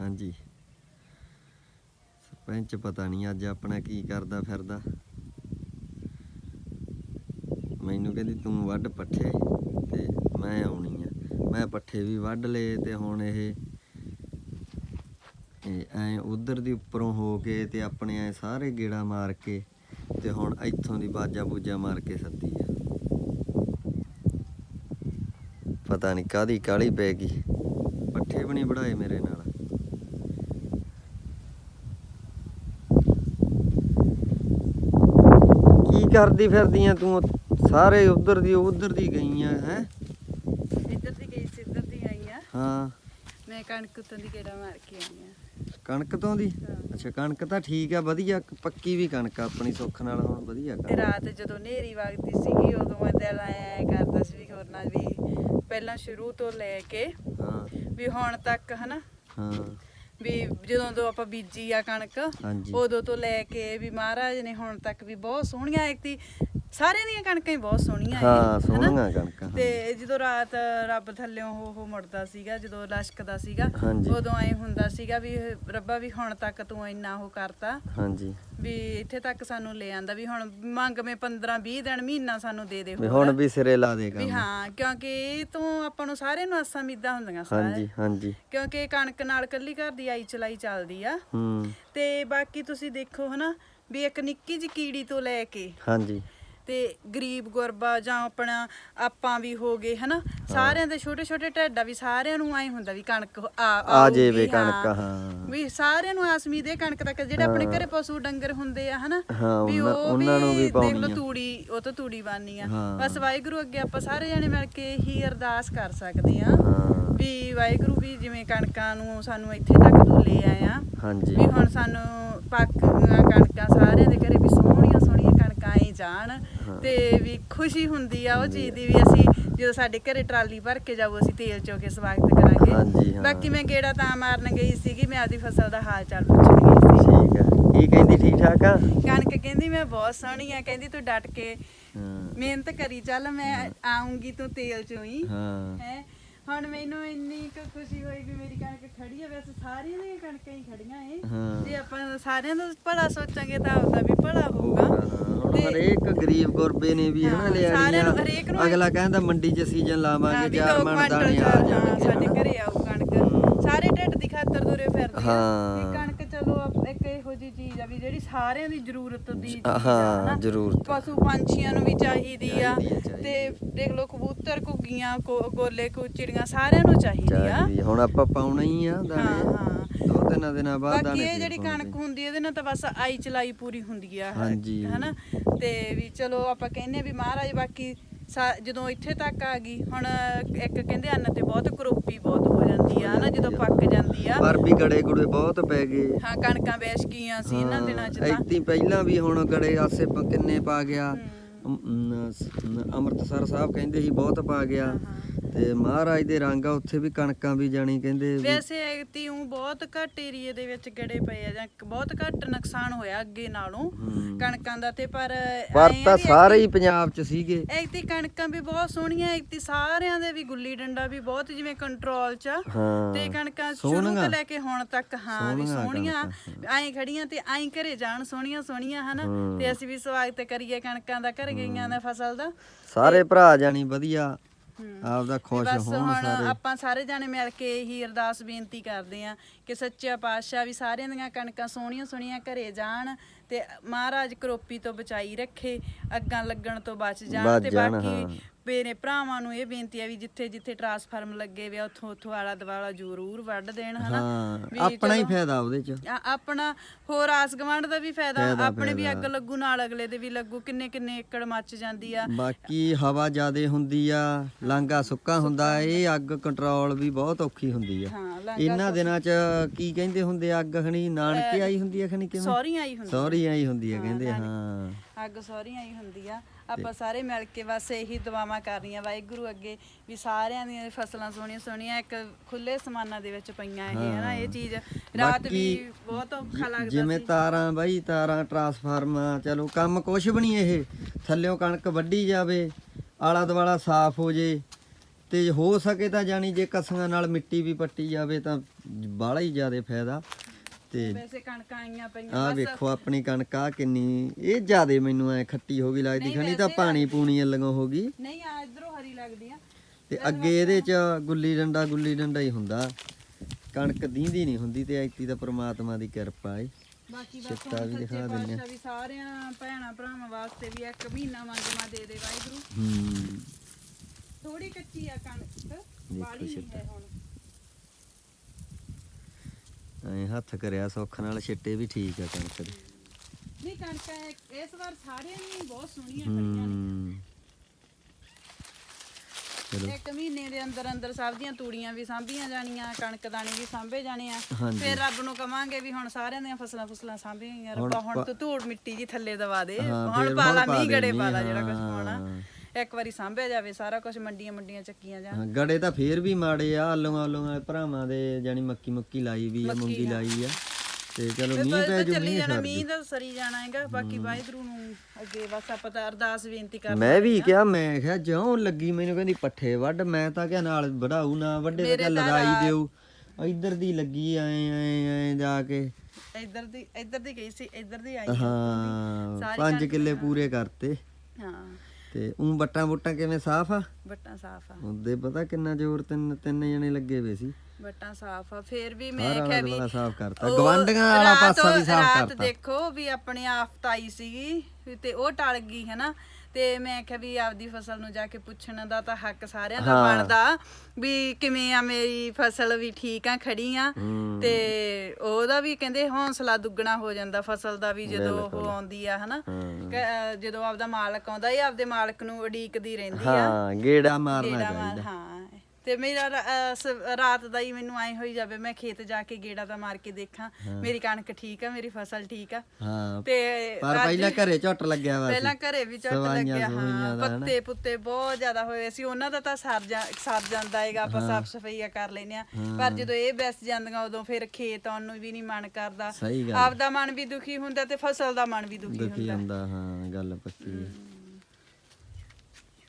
ਹਾਂਜੀ। ਸਰਪੰਚ ਪਤਾ ਨਹੀਂ ਅੱਜ ਆਪਣਾ ਕੀ ਕਰਦਾ ਫਿਰਦਾ। ਮੈਨੂੰ ਕਹਿੰਦੀ, ਤੂੰ ਵੱਢ ਪੱਠੇ ਤੇ ਮੈਂ ਆਉਣੀ ਆ। ਮੈਂ ਪੱਠੇ ਵੀ ਵੱਢ ਲਏ ਤੇ ਹੁਣ ਇਹ ਇਹ ਐ ਉਧਰ ਦੀ ਉੱਪਰੋਂ ਹੋ ਕੇ ਤੇ ਆਪਣੇ ਐ ਸਾਰੇ ਗੇੜਾ ਮਾਰ ਕੇ ਤੇ ਹੁਣ ਇੱਥੋਂ ਦੀ ਬਾਜਾ ਬੂਜਾ ਮਾਰ ਕੇ ਸੱਦੀ ਆ। ਪਤਾ ਨਹੀਂ ਕਾਦੀ ਕਾਲੀ ਪੈ ਗਈ। ਪੱਠੇ ਵੀ ਨਹੀਂ ਵੜਾਏ ਮੇਰੇ ਨਾਲ। ਕਰਦੀ ਫਿਰਦੀਆਂ ਤੂੰ ਸਾਰੇ ਉਧਰ ਦੀ ਉਧਰ ਦੀ ਗਈਆਂ ਹੈ? ਇੱਧਰ ਦੀ ਗਈ ਸੀ ਇੱਧਰ ਦੀ ਆਈ ਆ। ਹਾਂ। ਮੈਂ ਕਣਕ ਉੱਤੋਂ ਦੀ ਗੇੜਾ ਮਾਰ ਕੇ ਆਈ ਆ। ਕਣਕ ਤੋਂ ਦੀ। ਅੱਛਾ ਕਣਕ ਤਾਂ ਠੀਕ ਆ ਵਧੀਆ ਪੱਕੀ ਵੀ ਕਣਕ ਆ ਆਪਣੀ ਸੁੱਖ ਨਾਲ ਹੁਣ ਵਧੀਆ ਤੇ ਕਰ ਰਾਤ ਜਦੋਂ ਨੇਰੀ ਵਗਦੀ ਸੀਗੀ ਉਦੋਂ ਮੈਂ ਦਿਲ ਐ ਕਰਦਾ ਸੀ ਵੀ ਹੋਰ ਨਾ ਵੀ ਪਹਿਲਾਂ ਸ਼ੁਰੂ ਤੋਂ ਲੈ ਕੇ ਹਾਂ। ਵੀ ਹੁਣ ਤੱਕ ਹਨਾ? ਹਾਂ। ਵੀ ਜਦੋਂ ਤੋਂ ਆਪਾਂ ਬੀਜੀ ਆ ਕਣਕ ਹਾਂਜੀ। ਉਦੋਂ ਤੋਂ ਲੈ ਕੇ ਵੀ ਮਹਾਰਾਜ ਨੇ ਹੁਣ ਤੱਕ ਵੀ ਬਹੁਤ ਸੋਹਣੀਆਂ ਇੱਕ ਤੀ। ਸਾਰਿਆਂ ਦੀਆਂ ਕਣਕਾਂ ਹੀ ਬਹੁਤ ਸੋਹਣੀਆਂ ਹਾਂ ਹਨਾ? ਸੋਹਣੀਆਂ ਕਣਕਾਂ ਤੇ ਜਦੋਂ ਰਾਤ ਰੱਬ ਥੱਲਿਓਂ ਹੋ ਹੋ ਮੁੜਦਾ ਸੀਗਾ ਜਦੋਂ ਲਸ਼ਕਦਾ ਸੀਗਾ। ਉਦੋਂ ਐ ਹੁੰਦਾ ਸੀਗਾ ਵੀ ਰੱਬਾ ਵੀ ਹੁਣ ਤੱਕ ਤੂੰ ਇੰਨਾ ਉਹ ਕਰਤਾ। ਹਾਂਜੀ। ਵੀ ਇੱਥੇ ਤੱਕ ਸਾਨੂੰ ਲੈ ਆਂਦਾ ਵੀ ਹੁਣ ਮੰਗ ਮੇ 15 20 ਦਿਨ ਮਹੀਨਾ ਸਾਨੂੰ ਦੇ ਦੇ ਵੀ। ਹੁਣ ਵੀ ਸਿਰੇ ਲਾ ਦੇ ਵੀ ਹਾਂ ਕਿਉਂਕਿ ਇਹ ਤੋਂ ਆਪਾਂ ਨੂੰ ਸਾਰਿਆਂ ਨੂੰ ਆਸਾਂ ਉਮੀਦਾਂ ਹੁੰਦੀਆਂ ਸਾਰੇ ਹਾਂਜੀ ਹਾਂਜੀ। ਕਿਉਂਕਿ ਕਣਕ ਨਾਲ ਕੱਲੀ ਘਰ ਦੀ ਆਈ ਚਲਾਈ ਚੱਲਦੀ ਆ। ਹੂੰ। ਤੇ ਬਾਕੀ ਤੁਸੀਂ ਦੇਖੋ ਹਨਾ ਵੀ ਇੱਕ ਨਿੱਕੀ ਜਿਹੀ ਕੀੜੀ ਤੋਂ ਲੈ ਕੇ ਹਾਂਜੀ। ਤੇ ਗਰੀਬ ਗੁਰਬਾ ਜਾਂ ਆਪਣਾ ਆਪਾਂ ਵੀ ਹੋ ਗਏ ਹਨਾ? ਸਾਰਿਆਂ ਦੇ ਛੋਟੇ ਛੋਟੇ ਢੱਡਾ ਵੀ ਸਾਰਿਆਂ ਨੂੰ ਐ ਹੁੰਦਾ ਵੀ ਕਣਕ ਆ ਆ ਆਊਗੀ, ਜੇਵੇ ਹਾਂ। ਕਣਕ ਹਾਂ। ਵੀ ਸਾਰਿਆਂ ਨੂੰ ਆਸਮੀ ਦੇ ਕਣਕ ਤੱਕ ਜਿਹੜੇ ਆਪਣੇ ਘਰੇ ਪਸ਼ੂ ਡੰਗਰ ਹੁੰਦੇ ਆ ਹਨਾ? ਹਾਂ, ਵੀ ਉਹਨਾਂ- ਉਹ ਉਹਨਾਂ ਨੂੰ ਵੀ ਦੇਖ ਪਾਉਣੀ ਆ। ਤੂੜੀ ਉਹ ਤੋਂ ਤੂੜੀ ਬਾਨੀ ਆ। ਹਾਂ। ਬਸ ਵਾਹਿਗੁਰੂ ਅੱਗੇ ਆਪਾਂ ਸਾਰੇ ਜਣੇ ਮਿਲ ਕੇ ਹੀ ਅਰਦਾਸ ਕਰ ਸਕਦੇ ਆ ਹਾਂ। ਵੀ ਵਾਹਿਗੁਰੂ ਵੀ ਜਿਵੇਂ ਕਣਕਾਂ ਨੂੰ ਸਾਨੂੰ ਇੱਥੇ ਤੱਕ ਤੂੰ ਲੈ ਆਇਆ। ਹਾਂਜੀ। ਵੀ ਹੁਣ ਸਾਨੂੰ ਪੱਕੀਆਂ ਕਣਕਾਂ ਸਾਰਿਆਂ ਦੇ ਘਰੇ ਵੀ ਸੋਹਣੀਆਂ ਸੋਹਣੀਆਂ ਕਣਕਾਂ ਆਈ ਜਾਣ ਹਾਂ। ਤੇ ਵੀ ਖੁਸ਼ੀ ਹੁੰਦੀ ਆ ਉਹ ਚੀਜ਼ ਦੀ ਵੀ ਅਸੀਂ ਜਦੋਂ ਸਾਡੇ ਘਰੇ ਟਰਾਲੀ ਭਰ ਕੇ ਜਾਵੋ ਅਸੀਂ ਤੇਲ ਚੋ ਕੇ ਸਵਾਗਤ ਹਾਂਜੀ, ਕਰਾਂਗੇ ਹਾਂ। ਬਾਕੀ ਮੈਂ ਗੇੜਾ ਤਾਂ ਮਾਰਨ ਗਈ ਸੀਗੀ ਮੈਂ ਆਦੀ ਫਸਲ ਦਾ ਹਾਲ ਚਾਲ ਪੁੱਛਣ ਗਈ ਸੀ। ਠੀਕ ਆ। ਕੀ ਕਹਿੰਦੀ ਠੀਕ ਠਾਕ ਆ? ਕਣਕ ਕਹਿੰਦੀ ਮੈਂ ਬਹੁਤ ਸੋਹਣੀ ਆ ਕਹਿੰਦੀ ਤੂੰ ਡਟ ਕੇ ਹਾਂ। ਮਿਹਨਤ ਕਰੀ ਚੱਲ ਮੈਂ ਆਉਂਗੀ ਤੂੰ ਤੇਲ ਚੋਂ ਹੀ। ਹਾਂ। ਹੈ? ਹੁਣ ਮੈਨੂੰ ਇੰਨੀ ਕੁ ਖੁਸ਼ੀ ਹੋਈ ਵੀ ਮੇਰੀ ਕਣਕ ਖੜੀ ਆ ਵੈਸੇ ਸਾਰੀਆਂ ਦੀਆਂ ਕਣਕਾਂ ਹੀ ਖੜੀਆਂ ਏ। ਹਾਂ। ਜੇ ਆਪਾਂ ਸਾਰਿਆਂ ਦਾ ਭਲਾ ਸੋਚਾਂਗੇ ਤਾਂ ਆਪਦਾ ਵੀ ਭਲਾ ਹੋਊਗਾ। ਹਰੇਕ ਗਰੀਬ ਗੁਰਬੇ ਨੇ ਵੀ ਹਨਾ ਲਿਆਣੀ ਆ ਅਗਲਾ ਕਹਿੰਦਾ ਮੰਡੀ 'ਚ ਸੀਜ਼ਨ ਲਾਵਾਂਗੇ ਚਾਰ ਮਣ ਦਾਣੇ ਆ ਜਾਣਗੇ ਸਾਡੇ। ਘਰੇ ਆਊ ਕਣਕ। ਸਾਰੇ ਢਿੱਡ ਦੀ ਖਾਤਰ ਤੁਰੇ ਫਿਰਦੇ ਹਾਂ। ਕਣਕ ਚਲੋ ਇੱਕ ਇਹੋ ਜਿਹੀ ਚੀਜ਼ ਆ ਵੀ ਜਿਹੜੀ ਸਾਰਿਆਂ ਦੀ ਜ਼ਰੂਰਤ ਦੀ ਹਾਂ। ਜ਼ਰੂਰਤ। ਪਸ਼ੂ ਪੰਛੀਆਂ ਨੂੰ ਵੀ ਚਾਹੀਦੀ ਆ ਤੇ ਦੇਖ ਲਓ ਕਬੂਤਰ ਘੁੱਗੀਆਂ ਕੋ- ਗੋਲੇ ਕੋ ਚਿੜੀਆਂ ਸਾਰਿਆਂ ਨੂੰ ਚਾਹੀਦੀ ਆ। ਹੁਣ ਆਪਾਂ ਪਾਉਣਾ ਹੀ ਆ ਦਾਣੇ ਹਾਂ ਦੋ ਤਿੰਨ ਦਿਨਾਂ ਬਾਅਦ ਬਾਕੀ ਦਾਣੇ ਇਹ ਫੇਰ ਜਿਹੜੀ। ਕਣਕ ਹੁੰਦੀ ਇਹਦੇ ਨਾਲ ਤਾਂ ਬਸ ਆਈ ਚਲਾਈ ਪੂਰੀ ਹੁੰਦੀ ਆ ਹਾਂਜੀ। ਹਨਾ ਤੇ ਵੀ ਚਲੋ ਆਪਾਂ ਕਹਿੰਦੇ ਆ ਵੀ ਮਹਾਰਾਜ ਬਾਕੀ ਜਦੋਂ ਇੱਥੇ ਤੱਕ ਆ ਗਈ ਹੁਣ ਇੱਕ ਕਹਿੰਦੇ ਅੰਨ ਤੇ ਬਹੁਤ ਕਰੋਪੀ ਬਹੁਤ ਹੋ ਜਾਂਦੀ ਆ ਹਨਾ ਜਦੋਂ ਪੱਕ ਜਾਂਦੀ ਆ। ਪਰ ਵੀ ਗੜੇ ਗੁੜੇ ਬਹੁਤ ਪੈ ਗਏ। ਹਾਂ ਕਣਕਾਂ ਵੇਚ ਗਈਆਂ ਸੀ ਇਹਨਾਂ ਦਿਨਾਂ ਚ ਤਾਂ। ਐਤੀ ਪਹਿਲਾਂ ਵੀ ਹੁਣ ਗੜੇ ਆਸੇ ਕਿੰਨੇ ਪਾ ਗਿਆ। ਨ- ਨ- ਅੰਮ੍ਰਿਤਸਰ ਸਾਹਿਬ ਕਹਿੰਦੇ ਸੀ ਬਹੁਤ ਪਾ ਗਿਆ। ਤੇ ਮਹਾਰਾਜ ਦੇ ਰੰਗ ਆ ਉੱਥੇ ਵੀ ਕਣਕਾਂ ਵੀ ਜਾਣੀ ਕਹਿੰਦੇ ਵੀ ਵੈਸੇ ਐਤੀ ਉਹ ਬਹੁਤ ਘੱਟ ਏਰੀਏ ਦੇ ਵਿੱਚ ਗੜੇ ਪਏ ਆ ਜਾਂ ਬਹੁਤ ਘੱਟ ਨੁਕਸਾਨ ਹੋਇਆ ਅੱਗੇ ਨਾਲੋਂ ਹੂੰ। ਕਣਕਾਂ ਦਾ ਤੇ ਪਰ ਪਰ ਤਾਂ ਸਾਰੇ ਹੀ ਪੰਜਾਬ 'ਚ ਸੀਗੇ ਐਤੀ ਕਣਕਾਂ ਵੀ ਬਹੁਤ ਸੋਹਣੀਆਂ ਐਤੀ ਸਾਰਿਆਂ ਦੇ ਵੀ ਗੁੱਲੀ ਡੰਡਾ ਵੀ ਬਹੁਤ ਜਿਵੇਂ ਕੰਟਰੋਲ 'ਚ ਆ ਹਾਂ ਤੇ ਕਣਕਾਂ ਸ਼ੁਰੂ ਤੋਂ ਸੋਹਣੀਆਂ। ਲੈ ਕੇ ਹੁਣ ਤੱਕ ਹਾਂ ਵੀ ਸੋਹਣੀਆਂ ਸੋਹਣੀਆਂ ਐਂ ਖੜੀਆਂ ਤੇ ਐਂ ਘਰੇ ਜਾਣ ਸੋਹਣੀਆਂ ਸੋਹਣੀਆਂ ਹਨਾ। ਤੇ ਅਸੀਂ ਵੀ ਸਵਾਗਤ ਕਰੀਏ ਕਣਕਾਂ ਦਾ ਘਰ ਗਈਆਂ ਦਾ ਫਸਲ ਦਾ ਸਾਰੇ ਭਰਾ ਜਾਣੀ ਵਧੀਆ। ਆਪਦਾ ਖੁਸ਼ ਬਸ ਹੋਣ ਹੁਣ ਸਾਰੇ ਆਪਾਂ ਸਾਰੇ ਜਾਣੇ ਮਿਲ ਕੇ ਇਹੀ ਅਰਦਾਸ ਬੇਨਤੀ ਕਰਦੇ ਆਂ ਕਿ ਸੱਚਾ ਪਾਤਸ਼ਾਹ ਵੀ ਸਾਰਿਆਂ ਦੀਆਂ ਕਣਕਾਂ ਸੋਹਣੀਆਂ ਸੋਹਣੀਆਂ ਘਰੇ ਜਾਣ ਤੇ ਮਹਾਰਾਜ ਕਰੋਪੀ ਤੋਂ ਬਚਾਈ ਰੱਖੇ ਅੱਗਾਂ ਲੱਗਣ ਤੋਂ ਬਚ ਜਾਣ ਬਚ ਤੇ ਜਾਣ, ਬਾਕੀ ਹਾਂ। ਮੇਰੇ ਭਰਾਵਾਂ ਨੂੰ ਇਹ ਬੇਨਤੀ ਆ ਵੀ ਜਿੱਥੇ ਜਿੱਥੇ ਟਰਾਂਸਫਾਰਮ ਲੱਗੇ ਵੇ ਉੱਥੋਂ ਉੱਥੋਂ ਆਲਾ ਦਵਾਲਾ ਜ਼ਰੂਰ ਵੱਢ ਦੇਣ ਹਨਾ? ਹਾਂ ਵੀ ਆਪਣਾ ਹੀ ਫਾਇਦਾ ਉਹਦੇ 'ਚ। ਆਪਣਾ ਹੋਰ ਆਸ ਗਵਾਂਢ ਦਾ ਵੀ ਫਾਇਦਾ ਆਪਣੇ ਵੀ ਅੱਗ। ਲੱਗੂ ਨਾਲ ਅਗਲੇ ਦੇ ਵੀ ਲੱਗੂ ਕਿੰਨੇ ਕਿੰਨੇ ਏਕੜ ਮੱਚ ਜਾਂਦੀ ਆ। ਬਾਕੀ ਹਵਾ ਜ਼ਿਆਦੇ ਹੁੰਦੀ ਆ ਲਾਂਗਾ ਸੁੱਕਾ ਹੁੰਦਾ ਇਹ ਅੱਗ ਕੰਟਰੋਲ ਵੀ ਬਹੁਤ ਔਖੀ ਹੁੰਦੀ ਆ। ਹਾਂ ਇਹਨਾਂ ਦਿਨਾਂ 'ਚ ਕੀ ਕਹਿੰਦੇ ਹੁੰਦੇ ਅੱਗ ਖਣੀ? ਨਾਨਕੇ ਆਈ ਹੁੰਦੀ ਆ ਖਣੀ ਕਿਵੇਂ? ਆਈ ਹੁੰਦੀ ਸੌਰੀ ਆਈ ਹੁੰਦੀ ਆ ਹਾਂ, ਕਹਿੰਦੇ। ਹਾਂ। ਅੱਗ ਸਹੁਰੀਆਂ ਹੀ ਹੁੰਦੀ ਆ ਆਪਾਂ ਸਾਰੇ ਮਿਲ ਕੇ ਬਸ ਇਹੀ ਦੁਆਵਾਂ ਕਰਨੀਆਂ ਵਾਹਿਗੁਰੂ ਅੱਗੇ ਵੀ ਸਾਰਿਆਂ ਦੀਆਂ ਫਸਲਾਂ ਸੋਹਣੀਆਂ ਸੋਹਣੀਆਂ ਇੱਕ ਖੁੱਲੇ ਸਮਾਨਾਂ ਦੇ ਵਿੱਚ ਪਈਆਂ ਇਹ ਹਨਾ ਇਹ ਚੀਜ਼ ਰਾਤ ਵੀ ਬਹੁਤ ਔਖਾ ਲੱਗਦਾ ਜਿਵੇਂ ਤਾਰਾਂ ਬਾਈ ਤਾਰਾਂ ਟਰਾਂਸਫਾਰਮਰ ਚਲੋ ਕੰਮ ਕੁਛ ਵੀ ਨਹੀਂ ਇਹ। ਥੱਲਿਓਂ ਕਣਕ ਵੱਢੀ ਜਾਵੇ ਆਲਾ ਦੁਆਲਾ ਸਾਫ਼ ਹੋ ਜੇ ਤੇ ਹੋ ਸਕੇ ਤਾਂ ਜਾਨੀ ਜੇ ਕਸੀਆਂ ਨਾਲ ਮਿੱਟੀ ਵੀ ਪੱਟੀ ਜਾਵੇ ਤਾਂ ਬਾਹਲਾ ਹੀ ਜ਼ਿਆਦਾ ਫਾਇਦਾ। ਤੇ ਵੈਸੇ ਕਣਕਾਂ ਆਈਆਂ ਪਈਆਂ ਬਸ। ਵੇਖੋ ਆਪਣੀ ਕਣਕ ਆ ਕਿੰਨੀ ਇਹ ਜ਼ਿਆਦੇ ਮੈਨੂੰ ਐ ਖੱਟੀ ਹੋ ਗਈ ਲੱਗਦੀ ਖਣੀ ਤਾਂ ਪਾਣੀ ਪੂਣੀ ਲੰਗੋ ਹੋ ਗਈ। ਨਹੀਂ ਆ ਇਧਰੋਂ ਹਰੀ ਲੱਗਦੀ ਆ। ਤੇ ਅੱਗੇ ਇਹਦੇ ਚ ਗੁੱਲੀ ਡੰਡਾ ਗੁੱਲੀ ਡੰਡਾ ਹੀ ਹੁੰਦਾ। ਕਣਕ ਦੀਂਦੀ ਨਹੀਂ ਹੁੰਦੀ ਤੇ ਐਤੀ ਤਾਂ ਪ੍ਰਮਾਤਮਾ ਦੀ ਕਿਰਪਾ ਏ। ਬਾਕੀ ਬਸ ਵੀ ਦਿਖਾ ਦਿੰਦੇ ਪਾਤਸ਼ਾਹ ਵੀ ਸਾਰਿਆਂ ਭੈਣਾਂ ਭਰਾਵਾਂ ਵਾਸਤੇ ਵੀ ਇੱਕ ਮਹੀਨਾ ਮੰਗਮਾ ਦੇ ਦੇ ਵਾਹਿਗੁਰੂ। ਹੂੰ। ਥੋੜੀ ਕੱਚੀ ਆ ਕਣਕ ਬਾੜੀ ਨਹੀਂ ਹੈ ਹੁਣ। ਐ ਹੱਥ ਕਰਿਆ ਸੁੱਖ ਨਾਲ ਛਿੱਟੇ ਵੀ ਠੀਕ ਆ ਕਣਕ ਦੇ। ਨਹੀਂ ਕਣਕਾਂ ਇਸ ਵਾਰ ਸਾਰਿਆਂ ਨੂੰ ਬਹੁਤ ਸੋਹਣੀਆਂ ਖੜੀਆਂ ਨੇ। ਹੂੰ ਚਲੋ। ਇੱਕ ਮਹੀਨੇ ਦੇ ਅੰਦਰ ਅੰਦਰ ਸਭ ਦੀਆਂ ਤੂੜੀਆਂ ਵੀ ਸਾਂਭੀਆਂ ਜਾਣੀਆਂ ਕਣਕ ਦਾਣੇ ਵੀ ਸਾਂਭੇ ਜਾਣੇ ਆ। ਹਾਂਜੀ। ਫਿਰ ਰੱਬ ਨੂੰ ਕਵਾਂਗੇ ਵੀ ਹੁਣ ਸਾਰਿਆਂ ਦੀਆਂ ਫਸਲਾਂ ਫਸਲਾਂ ਸਾਂਭੀਆਂ ਗਈਆਂ ਰੱਬਾ ਹੁਣ ਤੂੰ ਧੂੜ ਮਿੱਟੀ ਜੀ ਥੱਲੇ ਦਵਾ ਦੇ। ਹਾਂ, ਹੁਣ ਫਿਰ ਪਾਲਾ ਹੁਣ ਪਾ ਮੀਂਹ ਗੜੇ ਦੇਣੀ, ਪਾਲਾ ਜਿਹੜਾ ਕੁਝ ਹਾਂ। ਪਾਉਣਾ ਇੱਕ ਵਾਰੀ ਸਾਂਭਿਆ ਜਾਵੇ ਸਾਰਾ ਕੁਝ ਮੰਡੀਆਂ ਮੰਡੀਆਂ ਚੱਕੀਆਂ ਜਾਣ। ਹਾਂ, ਗੜੇ ਤਾਂ ਫੇਰ ਵੀ ਮਾੜੇ ਆ ਆਲੂਆਂ ਆਲੂਆਂ ਭਰਾਵਾਂ ਦੇ ਜਾਨੀ ਮੱਕੀ ਮੁੱਕੀ ਲਾਈ ਵੀ ਆ ਮੂੰਗੀ ਲਾਈ ਆ ਤੇ ਚਲੋ ਮੀਂਹ ਪੈ ਜੂ ਚੱਲੀ ਮੀਂਹ ਜਾਣਾ ਸਰ ਮੀਂਹ ਤਾਂ ਸਰੀ ਜਾਣਾ ਹੈਗਾ ਬਾਕੀ ਵਾਹਿਗੁਰੂ ਨੂੰ ਅੱਗੇ ਬਸ ਆਪਾਂ ਤਾਂ ਅਰਦਾਸ ਬੇਨਤੀ ਕਰ ਮੈਂ ਵੀ ਕਿਹਾ ਮੈਂ ਕਿਹਾ ਜਿਉਂ ਲੱਗੀ ਮੈਨੂੰ ਕਹਿੰਦੀ ਪੱਠੇ ਵੱਢ। ਮੈਂ ਤਾਂ ਕਿਹਾ ਨਾਲ ਵਢਾਊ ਨਾ ਵੱਡੇ ਤਾਂ ਕਿਹਾ ਲਗਾਈ ਦਿਓ। ਇੱਧਰ ਦੀ ਲੱਗੀ ਐ ਐ ਐ ਜਾ ਕੇ। ਇੱਧਰ ਦੀ ਇੱਧਰ ਦੀ ਗਈ ਸੀ ਇੱਧਰ ਦੀ ਆਈ ਹਾਂ 5 ਕਿੱਲੇ ਪੂਰੇ ਕਰਤੇ। ਹਾਂ। ਤੇ ਉਂ ਬੱਟਾਂ ਬੁੱਟਾਂ ਕਿਵੇਂ ਸਾਫ਼ ਆ? ਬੱਟਾਂ ਸਾਫ਼ ਆ। ਉਹਦੇ ਪਤਾ ਕਿੰਨਾ ਜ਼ੋਰ ਤਿੰਨ ਤਿੰਨ ਜਣੇ ਲੱਗੇ ਵੇ ਸੀ। ਬੱਟਾਂ ਸਾਫ਼ ਆ। ਫੇਰ ਵੀ ਮੈਂ ਸਾਰਾ ਕਿਹਾ ਵੀ ਵਾਲਾ ਸਾਫ਼ ਕਰਤਾ। ਗਵਾਂਡੀਆਂ ਵਾਲਾ ਪਾਸਾ ਵੀ ਸਾਫ਼ ਰਾਤ ਕਰਤਾ। ਦੇਖੋ ਵੀ ਆਪਣੇ ਆਫਤ ਆਈ ਸੀਗੀ ਤੇ ਉਹ ਟਲ ਗਈ ਹੈਨਾ? ਤੇ ਮੈਂ ਕਿਹਾ ਵੀ ਆਪਦੀ ਫਸਲ ਨੂੰ ਜਾ ਕੇ ਪੁੱਛਣ ਦਾ ਤਾਂ ਹੱਕ ਸਾਰਿਆਂ ਦਾ ਬਣਦਾ ਵੀ ਕਿਵੇਂ ਆ ਮੇਰੀ ਫਸਲ ਵੀ ਠੀਕ ਆ ਖੜੀ ਆ। ਹੂੰ। ਤੇ ਉਹਦਾ ਵੀ ਕਹਿੰਦੇ ਹੌਸਲਾ ਦੁੱਗਣਾ ਹੋ ਜਾਂਦਾ ਫਸਲ ਦਾ ਵੀ ਜਦੋਂ ਉਹ ਆਉਂਦੀ ਆ ਹਨਾ। ਹਾਂ। ਕ- ਅਹ ਜਦੋਂ ਆਪਦਾ ਮਾਲਕ ਆਉਂਦਾ ਇਹ ਆਪਦੇ ਮਾਲਕ ਨੂੰ ਉਡੀਕਦੀ ਰਹਿੰਦੀ ਆ। ਹਾਂ ਗੇੜਾ ਮਾਰਨਾ ਗੇੜਾ ਚਾਹੀਦਾ। ਹਾਂ। ਤੇ ਮੇਰਾ ਰਾ- ਅਹ ਸ- ਰਾਤ ਦਾ ਹੀ ਮੈਨੂੰ ਐ ਹੋਈ ਜਾਵੇ ਮੈਂ ਖੇਤ ਜਾ ਕੇ ਗੇੜਾ ਤਾਂ ਮਾਰ ਕੇ ਦੇਖਾਂ। ਮੇਰੀ ਕਣਕ ਠੀਕ ਆ ਮੇਰੀ ਫਸਲ ਠੀਕ ਆ। ਹਾਂ ਤੇ ਪਰ ਪਹਿਲਾਂ ਘਰੇ ਝੁੱਟ ਲੱਗਿਆ ਵਾ ਪਹਿਲਾਂ ਘਰੇ ਵੀ ਝੱਟ ਸਵਾਈਆਂ ਲੱਗਿਆ ਸਵੂਈਆਂ ਹਾਂ ਦਾ ਹਨਾ। ਪੱਤੇ ਪੁੱਤੇ ਬਹੁਤ ਜ਼ਿਆਦਾ ਹੋਏ ਸੀ। ਉਹਨਾਂ ਦਾ ਤਾਂ ਸਰ ਜਾ ਸਰ ਜਾਂਦਾ ਹੈਗਾ ਆਪਾਂ ਸਾਫ਼ ਸਫਾਈਆ ਕਰ ਲੈਨੇ ਆ ਪਰ ਜਦੋਂ ਇਹ ਬੈਸ ਜਾਂਦੀਆਂ ਉਦੋਂ ਫਿਰ ਖੇਤ ਆਉਣ ਨੂੰ ਵੀ ਨਹੀਂ ਮਨ ਕਰਦਾ। ਸਹੀ ਗੱਲ। ਆਪਦਾ ਮਨ ਵੀ ਦੁਖੀ ਹੁੰਦਾ ਤੇ ਫਸਲ ਦਾ ਮਨ ਵੀ ਦੁਖੀ ਦੁਖੀ ਹੁੰਦਾ। ਹਾਂ ਗੱਲ ਪੱਕੀ